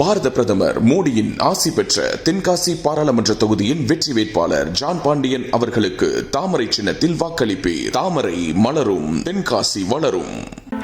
பாரத பிரதமர் மோடியின் ஆசி பெற்ற தென்காசி பாராளுமன்ற தொகுதியின் வெற்றி வேட்பாளர் ஜான் பாண்டியன் அவர்களுக்கு தாமரை சின்னத்தில் வாக்களிப்பு தாமரை மலரும் தென்காசி வளரும்.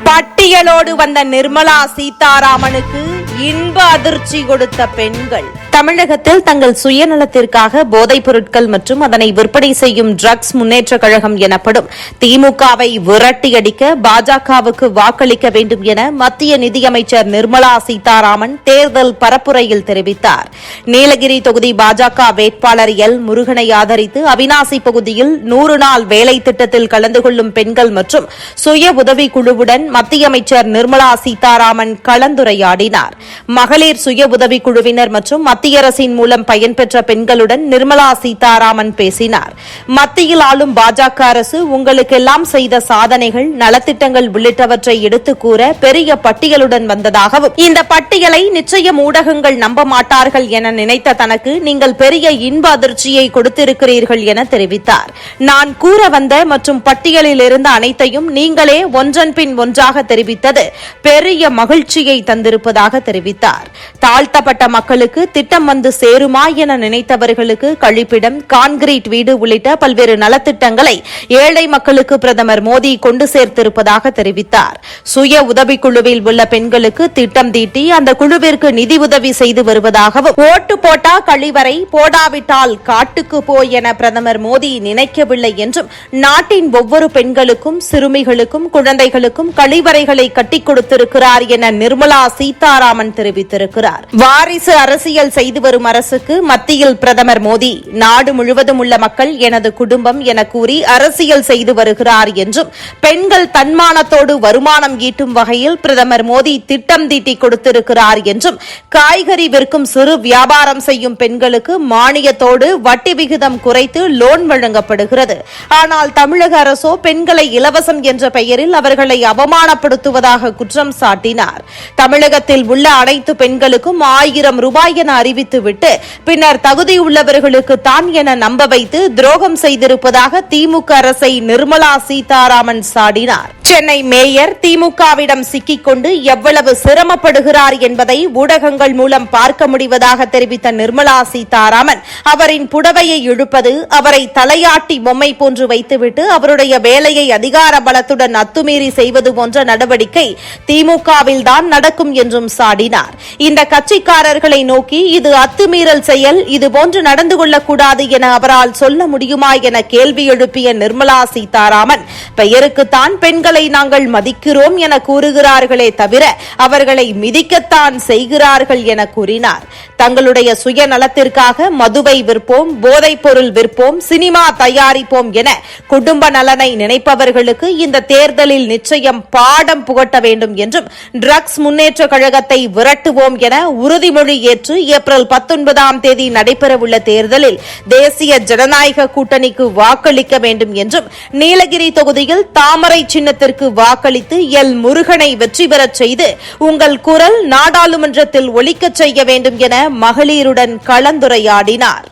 பட்டியலோடு வந்த நிர்மலா சீதாராமனுக்கு இன்ப அதிர்ச்சி கொடுத்த பெண்கள். தமிழகத்தில் தங்கள் சுயநலத்திற்காக போதைப் பொருட்கள் மற்றும் அதனை விற்பனை செய்யும் ட்ரக்ஸ் முன்னேற்றக் கழகம் எனப்படும் திமுகவை விரட்டியடிக்க பாஜகவுக்கு வாக்களிக்க வேண்டும் என மத்திய நிதியமைச்சர் நிர்மலா சீதாராமன் தேர்தல் பரப்புரையில் தெரிவித்தார். நீலகிரி தொகுதி பாஜக வேட்பாளர் எல் முருகனை ஆதரித்து அவினாசி பகுதியில் நூறு நாள் வேலை திட்டத்தில் கலந்து கொள்ளும் பெண்கள் மற்றும் சுய உதவிக்குழுவுடன் மத்திய அமைச்சர் நிர்மலா சீதாராமன் கலந்துரையாடினார். மகளிர் சுய உதவிக்குழுவினர் மற்றும் மத்திய மத்திய அரசின் மூலம் பயன்பெற்ற பெண்களுடன் நிர்மலா சீதாராமன் பேசினார். மத்தியில் ஆளும் பாஜக அரசு உங்களுக்கெல்லாம் செய்த சாதனைகள் நலத்திட்டங்கள் உள்ளிட்டவற்றை எடுத்துக் கூற பெரிய பட்டியலுடன் வந்ததாகவும் இந்த பட்டியலை நிச்சயம் ஊடகங்கள் நம்ப மாட்டார்கள் என நினைத்த தனக்கு நீங்கள் பெரிய இன்ப அதிர்ச்சியை கொடுத்திருக்கிறீர்கள் என தெரிவித்தார். நான் கூற வந்த மற்றும் பட்டியலில் இருந்த அனைத்தையும் நீங்களே ஒன்றன் பின் ஒன்றாக தெரிவித்தது பெரிய மகிழ்ச்சியை தந்திருப்பதாக தெரிவித்தார். தாழ்த்தப்பட்ட மக்களுக்கு திட்ட திட்டம் வந்து சேருமா என நினைத்தவர்களுக்கு கழிப்பிடம் கான்கிரீட் வீடு உள்ளிட்ட பல்வேறு நலத்திட்டங்களை ஏழை மக்களுக்கு பிரதமர் மோடி கொண்டு சேர்த்திருப்பதாக தெரிவித்தார். சுய உதவிக்குழுவில் உள்ள பெண்களுக்கு திட்டம் தீட்டி அந்த குழுவிற்கு நிதி உதவி செய்து வருவதாகவும் ஓட்டு போட்டா கழிவறை போடாவிட்டால் காட்டுக்கு போய் என பிரதமர் மோடி நினைக்கவில்லை என்றும் நாட்டின் ஒவ்வொரு பெண்களுக்கும் சிறுமிகளுக்கும் குழந்தைகளுக்கும் கழிவறைகளை கட்டிக் கொடுத்திருக்கிறார் என நிர்மலா சீதாராமன் தெரிவித்திருக்கிறார். வாரிசு அரசியல் செய்து வரும் அரசுக்கு மத்தியில் பிரதமர் மோடி நாடு முழுவதும் உள்ள மக்கள் எனது குடும்பம் என கூறி அரசியல் செய்து வருகிறார் என்றும் பெண்கள் தன்மானத்தோடு வருமானம் ஈட்டும் வகையில் பிரதமர் மோடி திட்டம் தீட்டி கொடுத்திருக்கிறார் என்றும் காய்கறி விற்கும் சிறு வியாபாரம் செய்யும் பெண்களுக்கு மானியத்தோடு வட்டி விகிதம் குறைத்து லோன் வழங்கப்படுகிறது. ஆனால் தமிழக அரசோ பெண்களை இலவசம் என்ற பெயரில் அவர்களை அவமானப்படுத்துவதாக குற்றம் சாட்டினார். தமிழகத்தில் உள்ள அனைத்து பெண்களுக்கும் ஆயிரம் ரூபாய் என அறிவித்துவிட்டு பின்னர் தகுதியுள்ளவர்களுக்கு தான் என நம்ப வைத்து துரோகம் செய்திருப்பதாக திமுக அரசை நிர்மலா சீதாராமன் சாடினார். சென்னை மேயர் திமுகவிடம் சிக்கிக்கொண்டு எவ்வளவு சிரமப்படுகிறார் என்பதை ஊடகங்கள் மூலம் பார்க்க முடிவதாக தெரிவித்த நிர்மலா சீதாராமன் அவரின் புடவையை இழுப்பது அவரை தலையாட்டி பொம்மை போன்று வைத்துவிட்டு அவருடைய வேலையை அதிகார பலத்துடன் அத்துமீறி செய்வது போன்ற நடவடிக்கை திமுகவில் தான் நடக்கும் என்றும் சாடினார். இந்த கட்சிக்காரர்களை நோக்கி இது அத்துமீறல் செயல் இதுபோன்று நடந்து கொள்ளக்கூடாது என அவரால் சொல்ல முடியுமா என கேள்வி எழுப்பிய நிர்மலா சீதாராமன் பெயருக்குத்தான் பெண்கள் அவர்களை நாங்கள் மதிக்கிறோம் என கூறுகிறார்களே தவிர அவர்களை மிதிக்கத்தான் செய்கிறார்கள் என கூறினார். தங்களுடைய சுயநலத்திற்காக மதுவை விற்போம் போதைப் பொருள் விற்போம் சினிமா தயாரிப்போம் என குடும்ப நலனை நினைப்பவர்களுக்கு இந்த தேர்தலில் நிச்சயம் பாடம் புகட்ட வேண்டும் என்றும் ட்ரக்ஸ் முன்னேற்ற கழகத்தை விரட்டுவோம் என உறுதிமொழி ஏற்று ஏப்ரல் பத்தொன்பதாம் தேதி நடைபெறவுள்ள தேர்தலில் தேசிய ஜனநாயக கூட்டணிக்கு வாக்களிக்க வேண்டும் என்றும் நீலகிரி தொகுதியில் தாமரை சின்னத்தில் சின்னத்திற்கு வாக்களித்து எல் முருகனை வெற்றி பெறச் செய்து உங்கள் குரல் நாடாளுமன்றத்தில் ஒழிக்கச் செய்ய வேண்டும் என மகளிருடன் கலந்துரையாடினார்.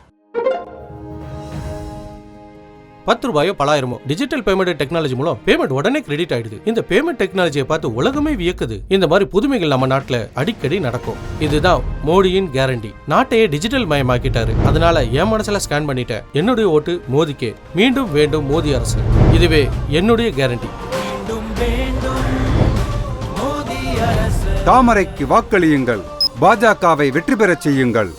பத்து ரூபாயோ பலாயிரமோ? டிஜிட்டல் பேமெண்ட் டெக்னாலஜி மூலம் பேமெண்ட் உடனே கிரெடிட் ஆயிடுது. இந்த பேமெண்ட் டெக்னாலஜியை பார்த்து உலகமே வியக்குது. இந்த மாதிரி புதுமைகள் நம்ம நாட்டுல அடிக்கடி நடக்கும். இதுதான் மோடியின் கேரண்டி நாட்டையே டிஜிட்டல் மயமாக்கிட்டாரு. அதனால என் மனசுல ஸ்கேன் பண்ணிட்டேன். என்னுடைய ஓட்டு மோதிக்கே. மீண்டும் வேண்டும் மோடி அரசு. இதுவே என்னுடைய கேரண்டி தாமரைக்கு வாக்களியுங்கள். பாஜகவை வெற்றி பெறச் செய்யுங்கள்.